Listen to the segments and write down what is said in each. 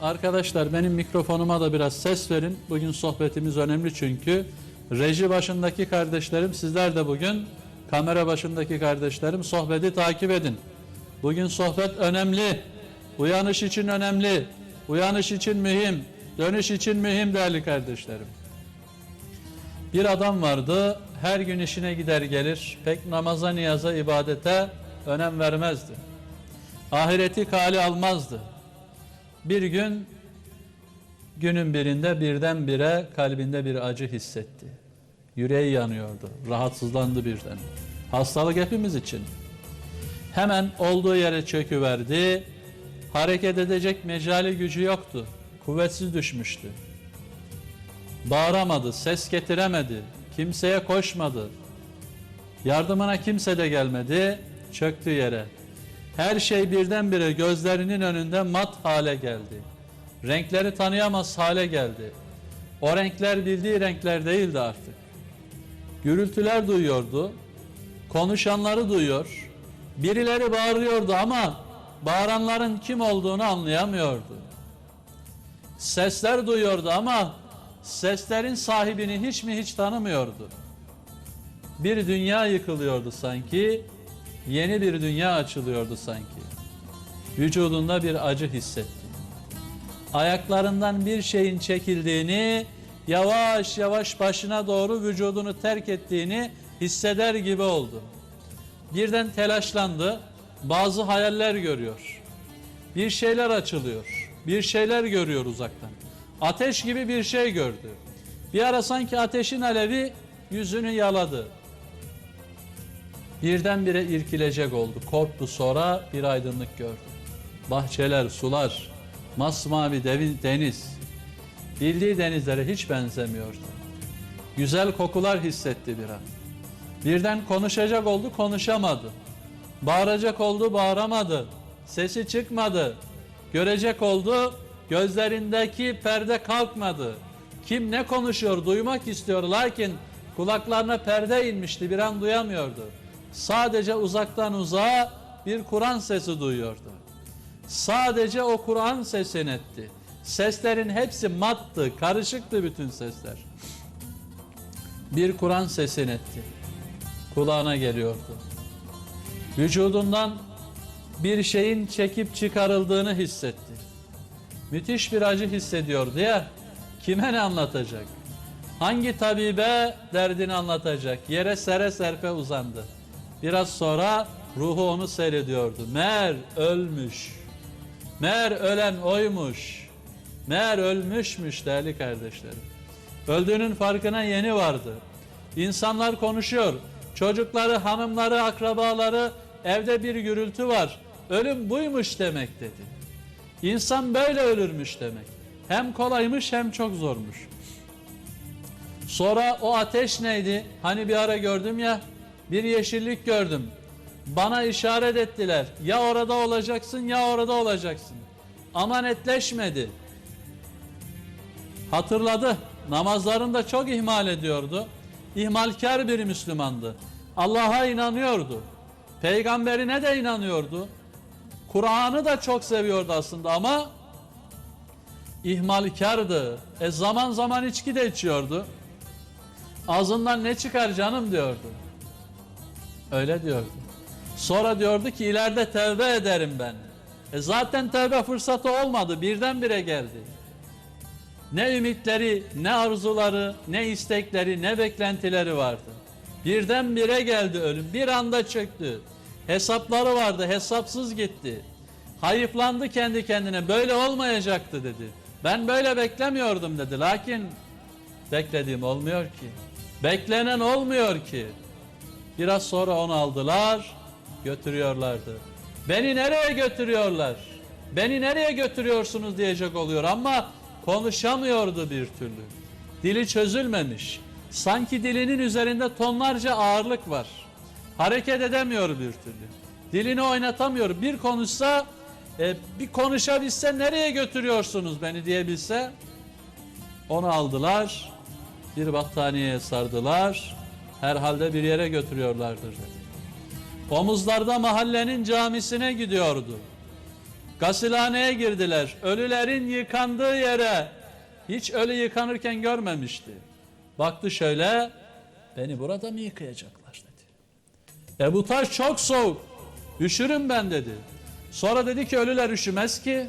Arkadaşlar benim mikrofonuma da biraz ses verin. Bugün sohbetimiz önemli çünkü. Reji başındaki kardeşlerim sizler de bugün kamera başındaki kardeşlerim sohbeti takip edin. Bugün sohbet önemli. Uyanış için önemli. Uyanış için mühim. Dönüş için mühim değerli kardeşlerim. Bir adam vardı, her gün işine gider gelir, pek namaza, niyaza, ibadete önem vermezdi. Ahireti kale almazdı. Bir gün, günün birinde birdenbire kalbinde bir acı hissetti. Yüreği yanıyordu, rahatsızlandı birden. Hastalık hepimiz için. Hemen olduğu yere çöküverdi, hareket edecek mecali gücü yoktu, kuvvetsiz düşmüştü. Bağıramadı, ses getiremedi, kimseye koşmadı. Yardımına kimse de gelmedi, çöktü yere. Her şey birdenbire gözlerinin önünde mat hale geldi. Renkleri tanıyamaz hale geldi. O renkler bildiği renkler değildi artık. Gürültüler duyuyordu, konuşanları duyuyor, birileri bağırıyordu ama bağıranların kim olduğunu anlayamıyordu. Sesler duyuyordu ama seslerin sahibini hiç mi hiç tanımıyordu. Bir dünya yıkılıyordu sanki, yeni bir dünya açılıyordu sanki. Vücudunda bir acı hissetti. Ayaklarından bir şeyin çekildiğini, yavaş yavaş başına doğru vücudunu terk ettiğini hisseder gibi oldu. Birden telaşlandı, bazı hayaller görüyor. Bir şeyler açılıyor, bir şeyler görüyor uzaktan. Ateş gibi bir şey gördü. Bir ara sanki ateşin alevi yüzünü yaladı. Birdenbire irkilecek oldu. Korktu sonra bir aydınlık gördü. Bahçeler, sular, masmavi devi- deniz. Bildiği denizlere hiç benzemiyordu. Güzel kokular hissetti bir an. Birden konuşacak oldu, konuşamadı. Bağıracak oldu, bağıramadı. Sesi çıkmadı. Görecek oldu, gözlerindeki perde kalkmadı. Kim ne konuşuyor duymak istiyor lakin kulaklarına perde inmişti bir an duyamıyordu. Sadece uzaktan uzağa bir Kur'an sesi duyuyordu. Sadece o Kur'an sesini etti. Seslerin hepsi mattı, karışıktı bütün sesler. Bir Kur'an sesini etti. Kulağına geliyordu. Vücudundan bir şeyin çekip çıkarıldığını hissetti. Müthiş bir acı hissediyordu ya. Kime ne anlatacak? Hangi tabibe derdini anlatacak? Yere sere serpe uzandı. Biraz sonra ruhu onu seyrediyordu. Mer ölmüş. Mer ölen oymuş. Mer ölmüşmüş değerli kardeşlerim. Öldüğünün farkına yeni vardı. İnsanlar konuşuyor. Çocukları, hanımları, akrabaları evde bir gürültü var. Ölüm buymuş demek dedi. İnsan böyle ölürmüş demek. Hem kolaymış hem çok zormuş. Sonra o ateş neydi? Hani bir ara gördüm ya bir yeşillik gördüm. Bana işaret ettiler. Ya orada olacaksın ya orada olacaksın. Ama netleşmedi. Hatırladı. Namazlarını da çok ihmal ediyordu. İhmalkar bir Müslümandı. Allah'a inanıyordu. Peygamberine de inanıyordu. Kur'an'ı da çok seviyordu aslında ama ihmalkardı. E zaman zaman içki de içiyordu. Ağzından ne çıkar canım diyordu. Öyle diyordu. Sonra diyordu ki ileride tevbe ederim ben. E zaten tevbe fırsatı olmadı. Birdenbire geldi. Ne ümitleri, ne arzuları, ne istekleri, ne beklentileri vardı. Birdenbire geldi ölüm. Bir anda çöktü. Hesapları vardı, hesapsız gitti. Hayıflandı kendi kendine. Böyle olmayacaktı dedi. Ben böyle beklemiyordum dedi. Lakin beklediğim olmuyor ki. Beklenen olmuyor ki. Biraz sonra onu aldılar, götürüyorlardı. Beni nereye götürüyorlar? Beni nereye götürüyorsunuz diyecek oluyor ama konuşamıyordu bir türlü. Dili çözülmemiş. Sanki dilinin üzerinde tonlarca ağırlık var. Hareket edemiyor bir türlü. Dilini oynatamıyor. Bir konuşsa, e, bir konuşabilse nereye götürüyorsunuz beni diyebilse onu aldılar, bir battaniyeye sardılar, herhalde bir yere götürüyorlardır. Omuzlarda mahallenin camisine gidiyordu. Gasilhaneye girdiler. Ölülerin yıkandığı yere hiç ölü yıkanırken görmemişti. Baktı şöyle, beni burada mı yıkayacaklar dedi. E bu taş çok soğuk, üşürüm ben dedi. Sonra dedi ki ölüler üşümez ki.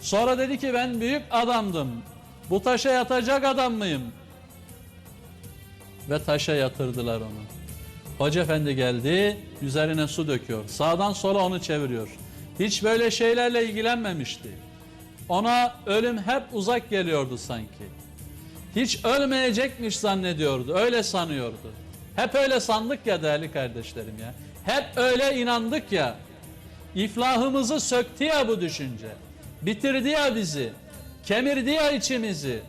Sonra dedi ki ben büyük adamdım. Bu taşa yatacak adam mıyım? Ve taşa yatırdılar onu. Hoca efendi geldi, üzerine su döküyor. Sağdan sola onu çeviriyor. Hiç böyle şeylerle ilgilenmemişti. Ona ölüm hep uzak geliyordu sanki. Hiç ölmeyecekmiş zannediyordu, öyle sanıyordu. Hep öyle sandık ya değerli kardeşlerim ya. Hep öyle inandık ya. İflahımızı söktü ya bu düşünce. Bitirdi ya bizi. Kemirdi ya içimizi.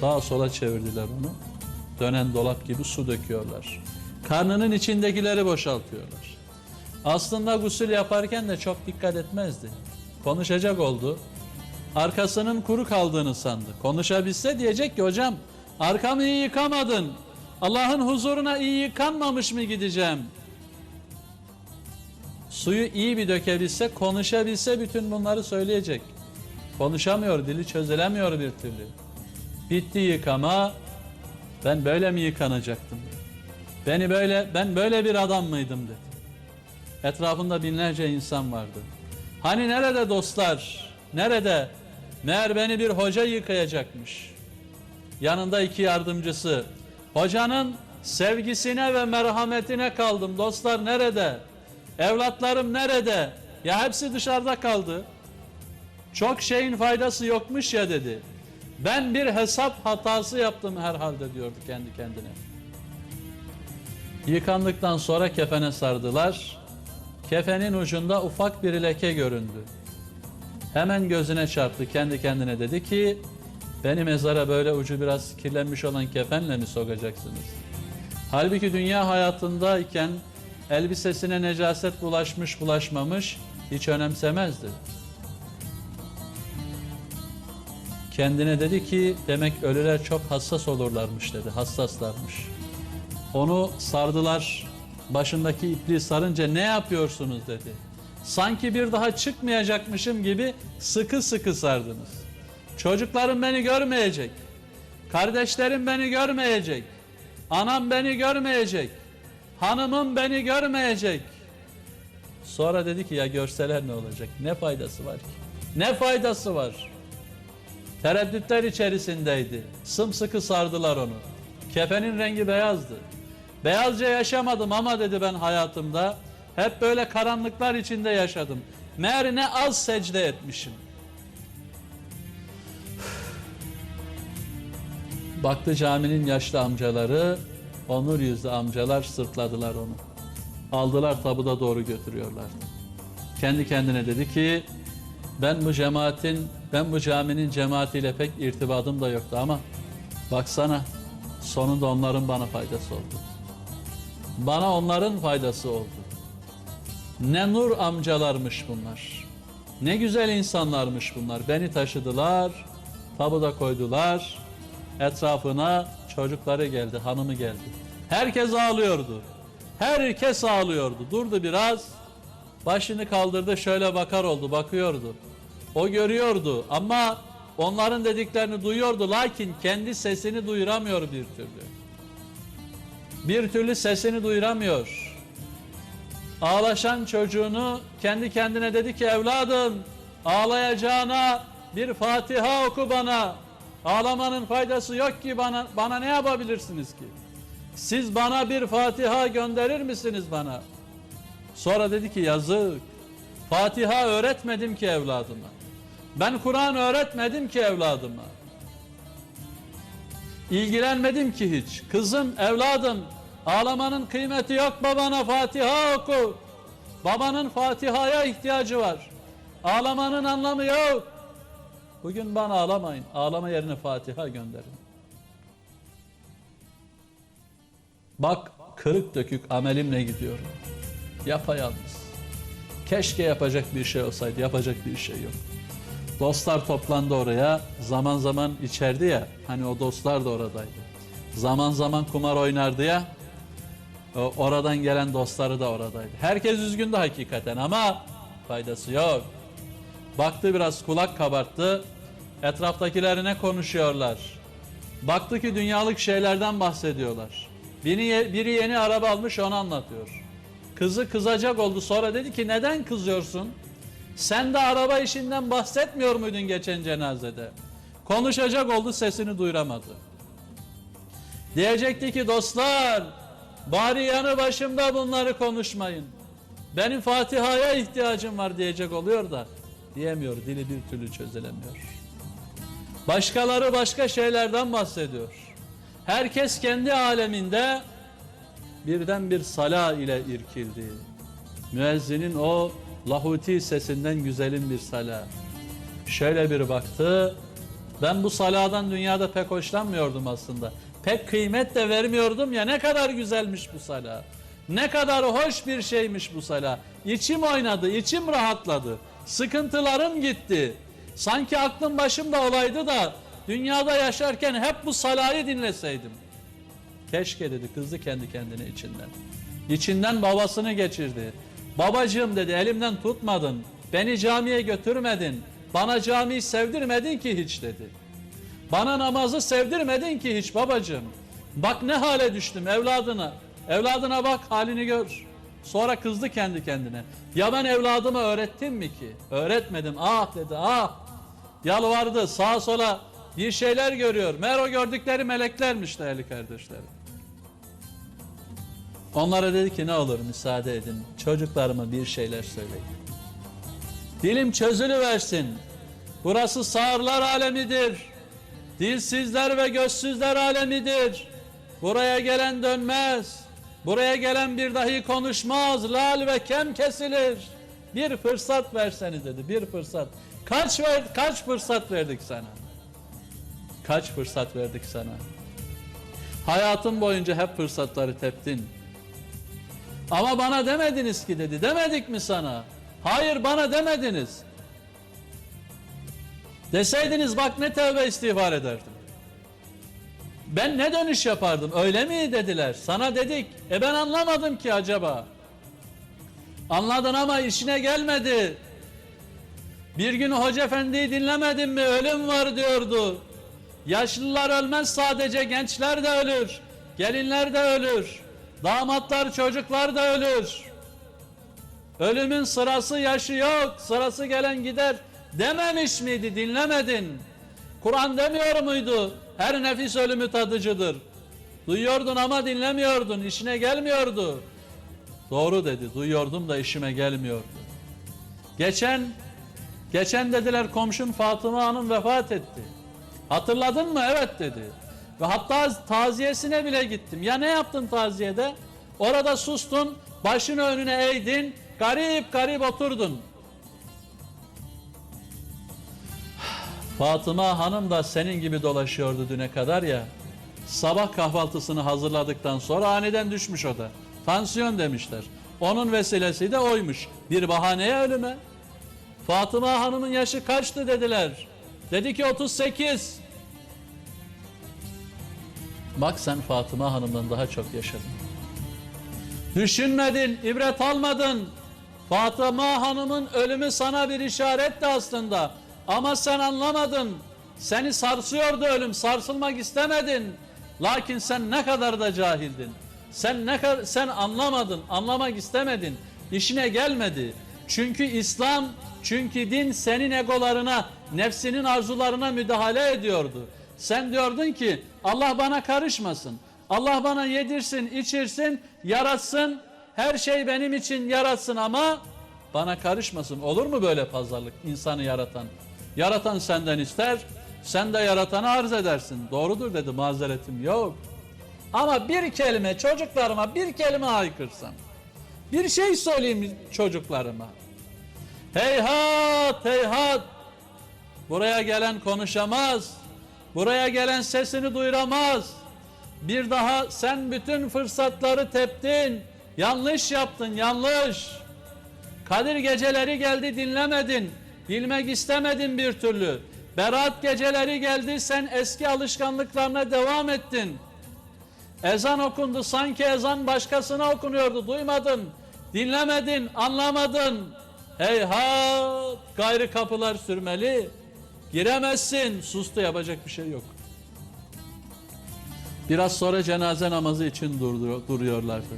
Sağa sola çevirdiler onu. Dönen dolap gibi su döküyorlar. Karnının içindekileri boşaltıyorlar. Aslında gusül yaparken de çok dikkat etmezdi. Konuşacak oldu. Arkasının kuru kaldığını sandı. Konuşabilse diyecek ki hocam arkamı iyi yıkamadın. Allah'ın huzuruna iyi yıkanmamış mı gideceğim? Suyu iyi bir dökebilse, konuşabilse bütün bunları söyleyecek. Konuşamıyor, dili çözülemiyor bir türlü. Bitti yıkama. Ben böyle mi yıkanacaktım? Beni böyle ben böyle bir adam mıydım dedi. Etrafında binlerce insan vardı. Hani nerede dostlar? Nerede? Meğer beni bir hoca yıkayacakmış. Yanında iki yardımcısı. Hocanın sevgisine ve merhametine kaldım. Dostlar nerede? Evlatlarım nerede? Ya hepsi dışarıda kaldı. Çok şeyin faydası yokmuş ya dedi. Ben bir hesap hatası yaptım herhalde diyordu kendi kendine. Yıkandıktan sonra kefene sardılar. Kefenin ucunda ufak bir leke göründü. Hemen gözüne çarptı kendi kendine dedi ki beni mezara böyle ucu biraz kirlenmiş olan kefenle mi sokacaksınız? Halbuki dünya hayatındayken elbisesine necaset bulaşmış bulaşmamış hiç önemsemezdi. Kendine dedi ki demek ölüler çok hassas olurlarmış dedi. Hassaslarmış. Onu sardılar. Başındaki ipliği sarınca ne yapıyorsunuz dedi. Sanki bir daha çıkmayacakmışım gibi sıkı sıkı sardınız. Çocuklarım beni görmeyecek. Kardeşlerim beni görmeyecek. Anam beni görmeyecek. Hanımım beni görmeyecek. Sonra dedi ki ya görseler ne olacak? Ne faydası var ki? Ne faydası var? Tereddütler içerisindeydi. Sımsıkı sardılar onu. Kefenin rengi beyazdı. Beyazca yaşamadım ama dedi ben hayatımda. Hep böyle karanlıklar içinde yaşadım. Meğer ne az secde etmişim. Baktı caminin yaşlı amcaları, onur yüzlü amcalar sırtladılar onu. Aldılar tabuda doğru götürüyorlardı. Kendi kendine dedi ki, ben bu cemaatin, ben bu caminin cemaatiyle pek irtibadım da yoktu ama baksana sonunda onların bana faydası oldu. Bana onların faydası oldu. Ne nur amcalarmış bunlar. Ne güzel insanlarmış bunlar. Beni taşıdılar, tabuda koydular. Etrafına çocukları geldi, hanımı geldi. Herkes ağlıyordu. Herkes ağlıyordu. Durdu biraz. Başını kaldırdı şöyle bakar oldu, bakıyordu. O görüyordu ama onların dediklerini duyuyordu lakin kendi sesini duyuramıyor bir türlü. Bir türlü sesini duyuramıyor. Ağlaşan çocuğunu kendi kendine dedi ki evladım ağlayacağına bir Fatiha oku bana. Ağlamanın faydası yok ki bana bana ne yapabilirsiniz ki? Siz bana bir Fatiha gönderir misiniz bana? Sonra dedi ki yazık. Fatiha öğretmedim ki evladıma. Ben Kur'an öğretmedim ki evladıma. İlgilenmedim ki hiç. Kızım, evladım, ağlamanın kıymeti yok babana Fatiha oku. Babanın Fatiha'ya ihtiyacı var. Ağlamanın anlamı yok. Bugün bana ağlamayın. Ağlama yerine Fatiha gönderin. Bak kırık dökük amelimle gidiyorum. Yapayalnız. Keşke yapacak bir şey olsaydı. Yapacak bir şey yok. Dostlar toplandı oraya. Zaman zaman içerdi ya. Hani o dostlar da oradaydı. Zaman zaman kumar oynardı ya. Oradan gelen dostları da oradaydı. Herkes üzgündü hakikaten ama faydası yok. Baktı biraz kulak kabarttı. Etraftakilerine konuşuyorlar. Baktı ki dünyalık şeylerden bahsediyorlar. Biri, biri yeni araba almış onu anlatıyor. Kızı kızacak oldu sonra dedi ki neden kızıyorsun? Sen de araba işinden bahsetmiyor muydun geçen cenazede? Konuşacak oldu sesini duyuramadı. Diyecekti ki dostlar bari yanı başımda bunları konuşmayın. Benim Fatiha'ya ihtiyacım var diyecek oluyor da diyemiyor dili bir türlü çözülemiyor. Başkaları başka şeylerden bahsediyor. Herkes kendi aleminde birden bir sala ile irkildi. Müezzinin o lahuti sesinden güzelin bir sala. Şöyle bir baktı. Ben bu saladan dünyada pek hoşlanmıyordum aslında. Pek kıymet de vermiyordum ya ne kadar güzelmiş bu sala. Ne kadar hoş bir şeymiş bu sala. İçim oynadı, içim rahatladı. Sıkıntılarım gitti. Sanki aklım başımda olaydı da dünyada yaşarken hep bu salayı dinleseydim. Keşke dedi kızdı kendi kendine içinden. İçinden babasını geçirdi. Babacığım dedi elimden tutmadın. Beni camiye götürmedin. Bana camiyi sevdirmedin ki hiç dedi. Bana namazı sevdirmedin ki hiç babacığım. Bak ne hale düştüm evladına. Evladına bak halini gör. Sonra kızdı kendi kendine. Ya ben evladıma öğrettim mi ki? Öğretmedim. Ah dedi ah. Yalvardı sağa sola bir şeyler görüyor. Meğer o gördükleri meleklermiş değerli kardeşlerim. Onlara dedi ki ne olur müsaade edin. Çocuklarıma bir şeyler söyleyin. Dilim çözülüversin. Burası sağırlar alemidir. Dilsizler ve gözsüzler alemidir. Buraya gelen dönmez. Buraya gelen bir dahi konuşmaz. Lal ve kem kesilir. Bir fırsat verseniz dedi. Bir fırsat. Kaç ver, kaç fırsat verdik sana? Kaç fırsat verdik sana? Hayatın boyunca hep fırsatları teptin. Ama bana demediniz ki dedi. Demedik mi sana? Hayır bana demediniz. Deseydiniz bak ne tövbe istiğfar ederdim. Ben ne dönüş yapardım öyle mi dediler. Sana dedik. E ben anlamadım ki acaba. Anladın ama işine gelmedi. Bir gün hoca efendiyi dinlemedin mi ölüm var diyordu. Yaşlılar ölmez sadece gençler de ölür. Gelinler de ölür. Damatlar çocuklar da ölür. Ölümün sırası yaşı yok. Sırası gelen gider dememiş miydi dinlemedin. Kur'an demiyor muydu? Her nefis ölümü tadıcıdır. Duyuyordun ama dinlemiyordun. işine gelmiyordu. Doğru dedi. Duyuyordum da işime gelmiyordu. Geçen geçen dediler komşun Fatıma Hanım vefat etti. Hatırladın mı? Evet dedi. Ve hatta taziyesine bile gittim. Ya ne yaptın taziyede? Orada sustun, başını önüne eğdin, garip garip oturdun. Fatıma Hanım da senin gibi dolaşıyordu düne kadar ya. Sabah kahvaltısını hazırladıktan sonra aniden düşmüş o da. Tansiyon demişler. Onun vesilesi de oymuş. Bir bahaneye ölüme. Fatıma Hanım'ın yaşı kaçtı dediler. Dedi ki 38. Bak sen Fatıma Hanım'dan daha çok yaşadın. Düşünmedin, ibret almadın. Fatıma Hanım'ın ölümü sana bir işaretti aslında. Ama sen anlamadın. Seni sarsıyordu ölüm, sarsılmak istemedin. Lakin sen ne kadar da cahildin. Sen ne kadar sen anlamadın, anlamak istemedin. İşine gelmedi. Çünkü İslam, çünkü din senin egolarına, nefsinin arzularına müdahale ediyordu. Sen diyordun ki Allah bana karışmasın. Allah bana yedirsin, içirsin, yaratsın. Her şey benim için yaratsın ama bana karışmasın. Olur mu böyle pazarlık insanı yaratan? Yaratan senden ister, sen de yaratanı arz edersin. Doğrudur dedi mazeretim yok. Ama bir kelime çocuklarıma bir kelime haykırsam, bir şey söyleyeyim çocuklarıma. Heyhat heyhat buraya gelen konuşamaz, buraya gelen sesini duyuramaz. Bir daha sen bütün fırsatları teptin, yanlış yaptın yanlış. Kadir geceleri geldi dinlemedin. Bilmek istemedin bir türlü. Berat geceleri geldi sen eski alışkanlıklarına devam ettin. Ezan okundu sanki ezan başkasına okunuyordu. Duymadın, dinlemedin, anlamadın. Heyhat gayrı kapılar sürmeli. Giremezsin. Sustu yapacak bir şey yok. Biraz sonra cenaze namazı için durdu- duruyorlardı.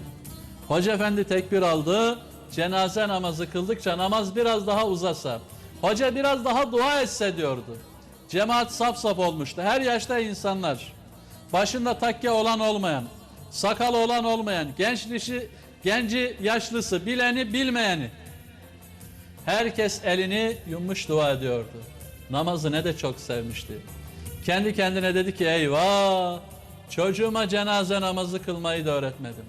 Hoca efendi tekbir aldı. Cenaze namazı kıldıkça namaz biraz daha uzasa. Hoca biraz daha dua etse diyordu. Cemaat saf saf olmuştu. Her yaşta insanlar. Başında takke olan olmayan, sakalı olan olmayan, gençlisi, genci yaşlısı, bileni bilmeyeni. Herkes elini yummuş dua ediyordu. Namazı ne de çok sevmişti. Kendi kendine dedi ki eyvah çocuğuma cenaze namazı kılmayı da öğretmedim.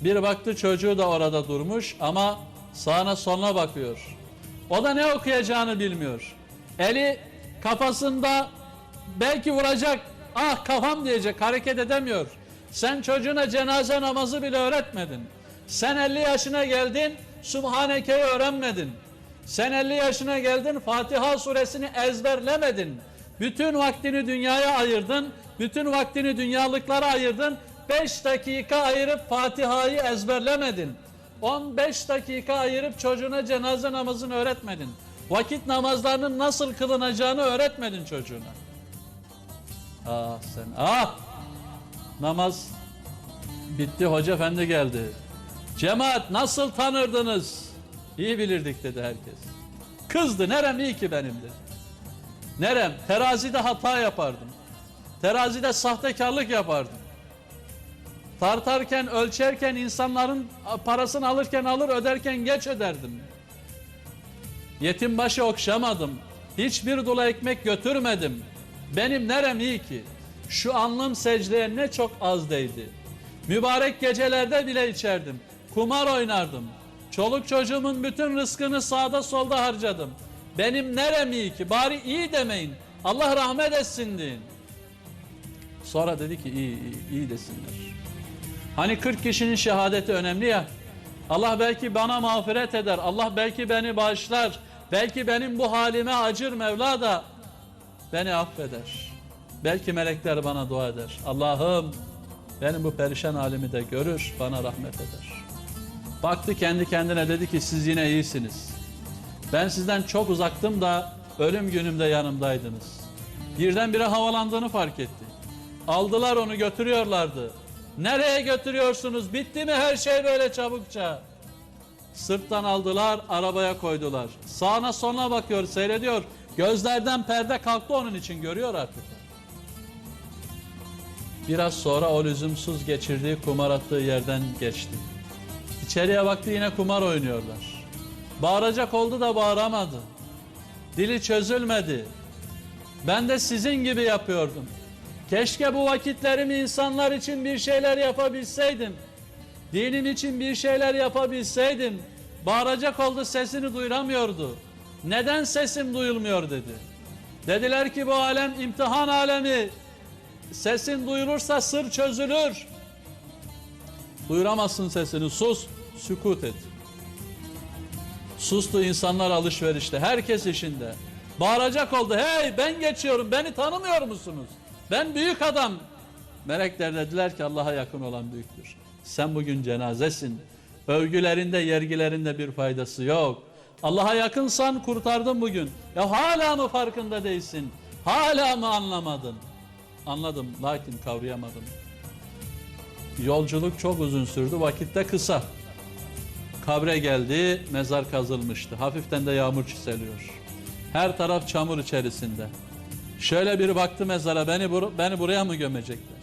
Bir baktı çocuğu da orada durmuş ama sağına soluna bakıyor. O da ne okuyacağını bilmiyor. Eli kafasında belki vuracak ah kafam diyecek hareket edemiyor. Sen çocuğuna cenaze namazı bile öğretmedin. Sen 50 yaşına geldin Subhaneke'yi öğrenmedin. Sen 50 yaşına geldin Fatiha suresini ezberlemedin. Bütün vaktini dünyaya ayırdın. Bütün vaktini dünyalıklara ayırdın. 5 dakika ayırıp Fatiha'yı ezberlemedin. 15 dakika ayırıp çocuğuna cenaze namazını öğretmedin. Vakit namazlarının nasıl kılınacağını öğretmedin çocuğuna. Ah sen ah! Namaz bitti hoca efendi geldi. Cemaat nasıl tanırdınız? İyi bilirdik dedi herkes. Kızdı nerem iyi ki benim dedi. Nerem terazide hata yapardım. Terazide sahtekarlık yapardım. Tartarken, ölçerken insanların parasını alırken alır, öderken geç öderdim. Yetim başı okşamadım. Hiçbir dolu ekmek götürmedim. Benim nerem iyi ki? Şu alnım secdeye ne çok az değdi. Mübarek gecelerde bile içerdim. Kumar oynardım. Çoluk çocuğumun bütün rızkını sağda solda harcadım. Benim nerem iyi ki? Bari iyi demeyin. Allah rahmet etsin deyin. Sonra dedi ki iyi, iyi, iyi desinler. Hani 40 kişinin şehadeti önemli ya. Allah belki bana mağfiret eder. Allah belki beni bağışlar. Belki benim bu halime acır Mevla da beni affeder. Belki melekler bana dua eder. Allah'ım benim bu perişan halimi de görür, bana rahmet eder. Baktı kendi kendine dedi ki siz yine iyisiniz. Ben sizden çok uzaktım da ölüm günümde yanımdaydınız. Birdenbire havalandığını fark etti. Aldılar onu götürüyorlardı. Nereye götürüyorsunuz? Bitti mi her şey böyle çabukça? Sırttan aldılar, arabaya koydular. Sağına soluna bakıyor, seyrediyor. Gözlerden perde kalktı onun için görüyor artık. Biraz sonra o lüzumsuz geçirdiği kumar attığı yerden geçti. İçeriye baktı yine kumar oynuyorlar. Bağıracak oldu da bağıramadı. Dili çözülmedi. Ben de sizin gibi yapıyordum. Keşke bu vakitlerimi insanlar için bir şeyler yapabilseydim. Dinim için bir şeyler yapabilseydim. Bağıracak oldu sesini duyuramıyordu. Neden sesim duyulmuyor dedi. Dediler ki bu alem imtihan alemi. Sesin duyulursa sır çözülür. Duyuramazsın sesini sus, sükut et. Sustu insanlar alışverişte, herkes işinde. Bağıracak oldu, hey ben geçiyorum, beni tanımıyor musunuz? Ben büyük adam. Melekler dediler ki Allah'a yakın olan büyüktür. Sen bugün cenazesin. Övgülerinde, yergilerinde bir faydası yok. Allah'a yakınsan kurtardın bugün. Ya hala mı farkında değilsin? Hala mı anlamadın? Anladım lakin kavrayamadım. Yolculuk çok uzun sürdü, vakitte kısa. Kabre geldi, mezar kazılmıştı. Hafiften de yağmur çiseliyor. Her taraf çamur içerisinde. Şöyle bir baktı mezara, beni, bur beni buraya mı gömecekler?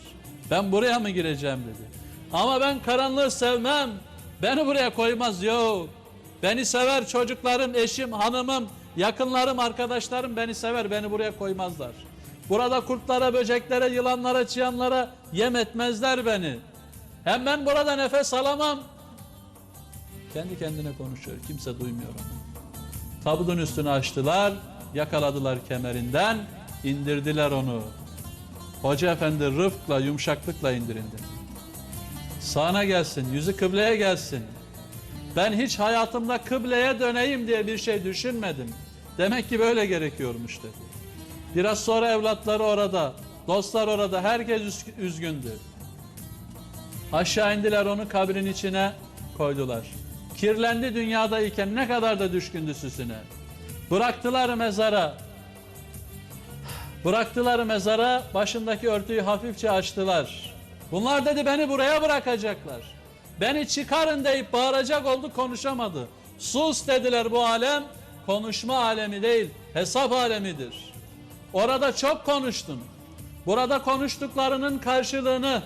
Ben buraya mı gireceğim dedi. Ama ben karanlığı sevmem. Beni buraya koymaz yok. Beni sever çocuklarım, eşim, hanımım, yakınlarım, arkadaşlarım beni sever. Beni buraya koymazlar. Burada kurtlara, böceklere, yılanlara, çıyanlara yem etmezler beni. Hem ben burada nefes alamam. Kendi kendine konuşuyor. Kimse duymuyor onu. Tabutun üstünü açtılar, yakaladılar kemerinden, indirdiler onu. Hoca efendi rıfkla, yumuşaklıkla indirildi. Sağına gelsin, yüzü kıbleye gelsin. Ben hiç hayatımda kıbleye döneyim diye bir şey düşünmedim. Demek ki böyle gerekiyormuş dedi. Biraz sonra evlatları orada, dostlar orada, herkes üz- üzgündü. Aşağı indiler onu kabrin içine koydular. Kirlendi dünyada iken ne kadar da düşkündü süsüne. Bıraktılar mezara. Bıraktılar mezara, başındaki örtüyü hafifçe açtılar. Bunlar dedi beni buraya bırakacaklar. Beni çıkarın deyip bağıracak oldu konuşamadı. Sus dediler bu alem, konuşma alemi değil, hesap alemidir. Orada çok konuştun. Burada konuştuklarının karşılığını,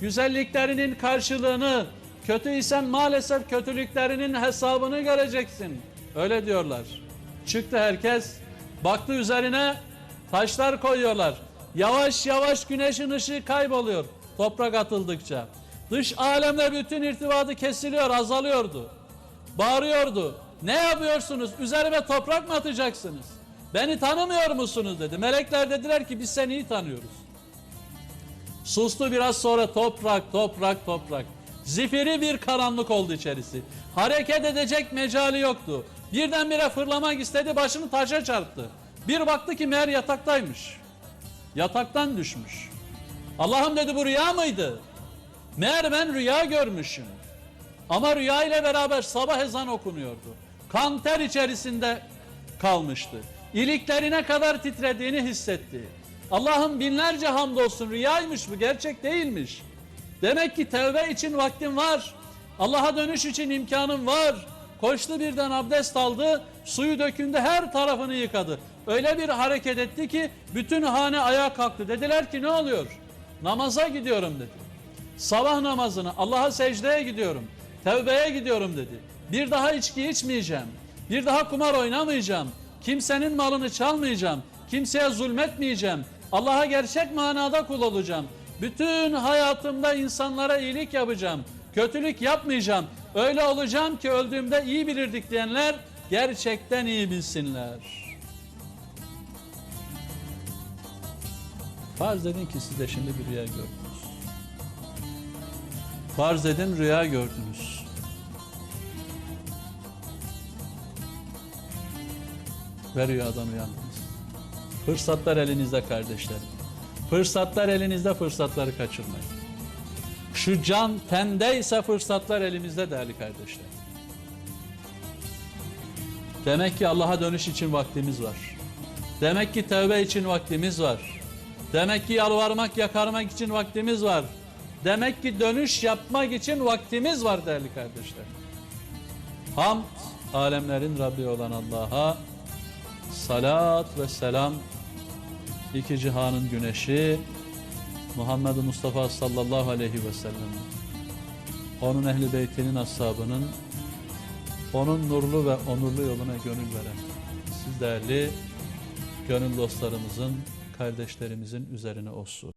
güzelliklerinin karşılığını, kötüysen maalesef kötülüklerinin hesabını göreceksin. Öyle diyorlar. Çıktı herkes, baktı üzerine taşlar koyuyorlar. Yavaş yavaş güneşin ışığı kayboluyor toprak atıldıkça. Dış alemle bütün irtibatı kesiliyor, azalıyordu. Bağırıyordu. Ne yapıyorsunuz? Üzerime toprak mı atacaksınız? Beni tanımıyor musunuz dedi. Melekler dediler ki biz seni iyi tanıyoruz. Sustu biraz sonra toprak, toprak, toprak. Zifiri bir karanlık oldu içerisi. Hareket edecek mecali yoktu. Birdenbire fırlamak istedi, başını taşa çarptı. Bir baktı ki meğer yataktaymış. Yataktan düşmüş. Allah'ım dedi bu rüya mıydı? Meğer ben rüya görmüşüm. Ama rüya ile beraber sabah ezan okunuyordu. Kan ter içerisinde kalmıştı. İliklerine kadar titrediğini hissetti. Allah'ım binlerce hamdolsun rüyaymış bu gerçek değilmiş. Demek ki tevbe için vaktin var. Allah'a dönüş için imkanın var. Koştu birden abdest aldı, suyu dökündü her tarafını yıkadı. Öyle bir hareket etti ki bütün hane ayağa kalktı. Dediler ki ne oluyor? Namaza gidiyorum dedi. Sabah namazını Allah'a secdeye gidiyorum. Tevbeye gidiyorum dedi. Bir daha içki içmeyeceğim. Bir daha kumar oynamayacağım. Kimsenin malını çalmayacağım. Kimseye zulmetmeyeceğim. Allah'a gerçek manada kul olacağım. Bütün hayatımda insanlara iyilik yapacağım. Kötülük yapmayacağım. Öyle olacağım ki öldüğümde iyi bilirdik diyenler gerçekten iyi bilsinler. Farz edin ki siz de şimdi bir rüya gördünüz. Farz edin rüya gördünüz. Ve rüyadan uyandınız. Fırsatlar elinizde kardeşlerim. Fırsatlar elinizde fırsatları kaçırmayın. Şu can tendeyse fırsatlar elimizde değerli kardeşler. Demek ki Allah'a dönüş için vaktimiz var. Demek ki tövbe için vaktimiz var. Demek ki yalvarmak, yakarmak için vaktimiz var. Demek ki dönüş yapmak için vaktimiz var değerli kardeşler. Hamd, alemlerin Rabbi olan Allah'a, salat ve selam, iki cihanın güneşi, Muhammed Mustafa sallallahu aleyhi ve sellem, onun ehli beytinin ashabının, onun nurlu ve onurlu yoluna gönül veren, siz değerli gönül dostlarımızın, kardeşlerimizin üzerine olsun.